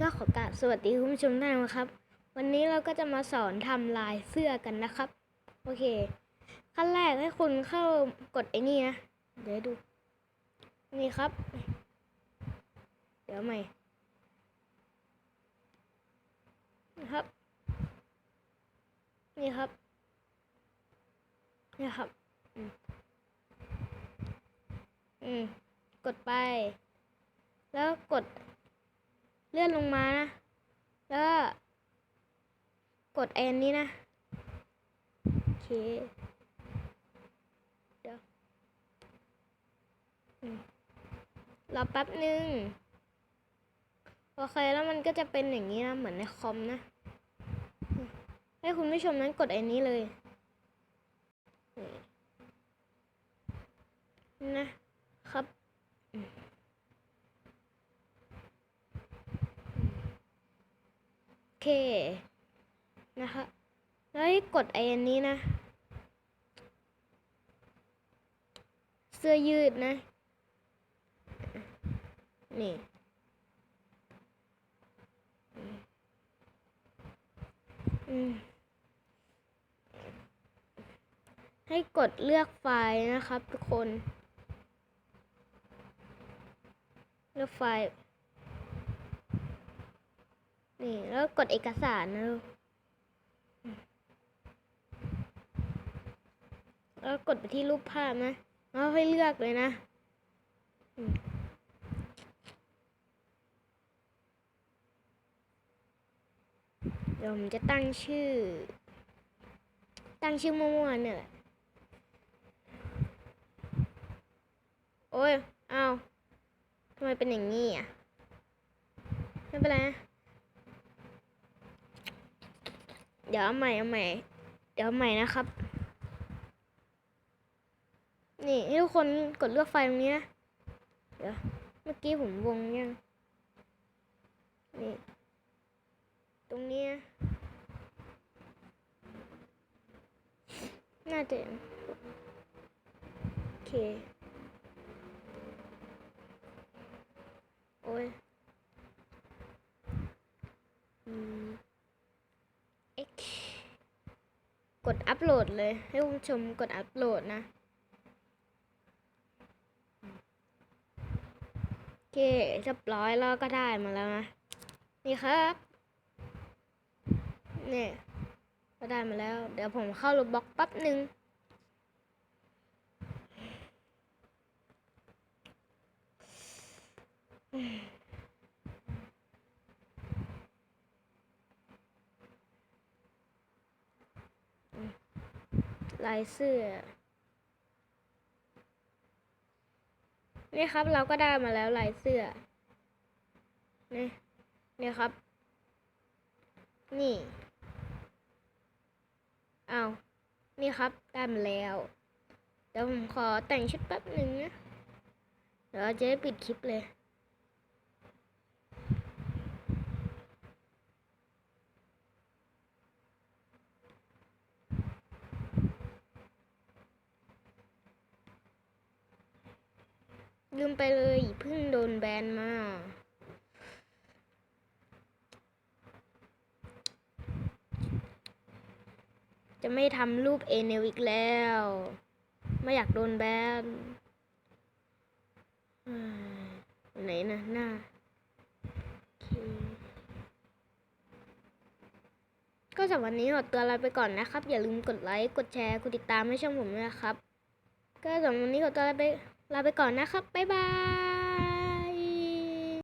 ก็ขอกราบสวัสดีคุณผู้ชมท่านนะครับ วันนี้เราก็จะมาสอนทำลายเสื้อกันนะครับ โอเค ขั้นแรกให้คุณเข้ากดไอ้นี่นะ เดี๋ยวดู นี่ครับ เดี๋ยวใหม่นะครับ นี่ครับ นี่ครับ อืม กดไป แล้วกด เลื่อนลงมานะ แล้วก็กดแอนนี้นะโอเคเดี๋ยวรอแป๊บหนึ่งโอเคแล้วมันก็จะเป็นอย่างนี้นะ เหมือนในคอมนะ ให้คุณผู้ชมนั้นกดอันนี้เลยนี่นะครับอืม โอ เคนะคะแล้วให้กดไอ้อันนี้นะ เสื้อยืดนะ นี่ให้กดเลือกไฟล์นะครับทุกคน เลือกไฟล์ นี่แล้วกดเอกสารนะลูกแล้วกดไปที่รูปภาพนะแล้วให้เลือกเลยนะเดี๋ยวผมจะตั้งชื่อ ตั้งชื่อมั่วๆเนี่ยแหละโอ้ยอ้าวทำไมเป็นอย่างนี้อะ ไม่เป็นไรนะ เดี๋ยวเอาใหม่เอาใหม่ เดี๋ยวใหม่นะครับ นี่ให้ทุกคนกดเลือกไฟตรงนี้นะ เดี๋ยว เมื่อกี้ผมวงยังนี่ ตรงนี้ น่าจะโอเค โอ้ย อืม X กดอัปโหลดเลย ให้คุณชมกดอัปโหลดนะ โอเคเรียบร้อยแล้วก็ได้มาแล้วนะ นี่ครับเนี่ยก็ได้มาแล้ว เดี๋ยวผมเข้ารูบล็อกแป๊บหนึ่ง ลายเสื้อ นี่ครับเราก็ได้มาแล้วลายเสื้อ นี่นี่ครับ นี่ เอานี่ครับได้มาแล้วเดี๋ยวผมขอแต่งชุดแป๊บหนึ่งนะเดี๋ยวเราจะได้ปิดคลิปเลย ลืมไปเลยเพิ่งโดนแบนมา จะไม่ทำรูปเอเนลอีกแล้ว ไม่อยากโดนแบนไหนนะหน้า ก็สำหรับวันนี้ขอตัวลาไปก่อนนะครับ อย่าลืมกดไลค์ กดแชร์ กดติดตามให้ช่องผมด้วยนะครับ ก็สำหรับวันนี้ขอตัวลาไป ลาไปก่อนนะครับ บ๊ายบาย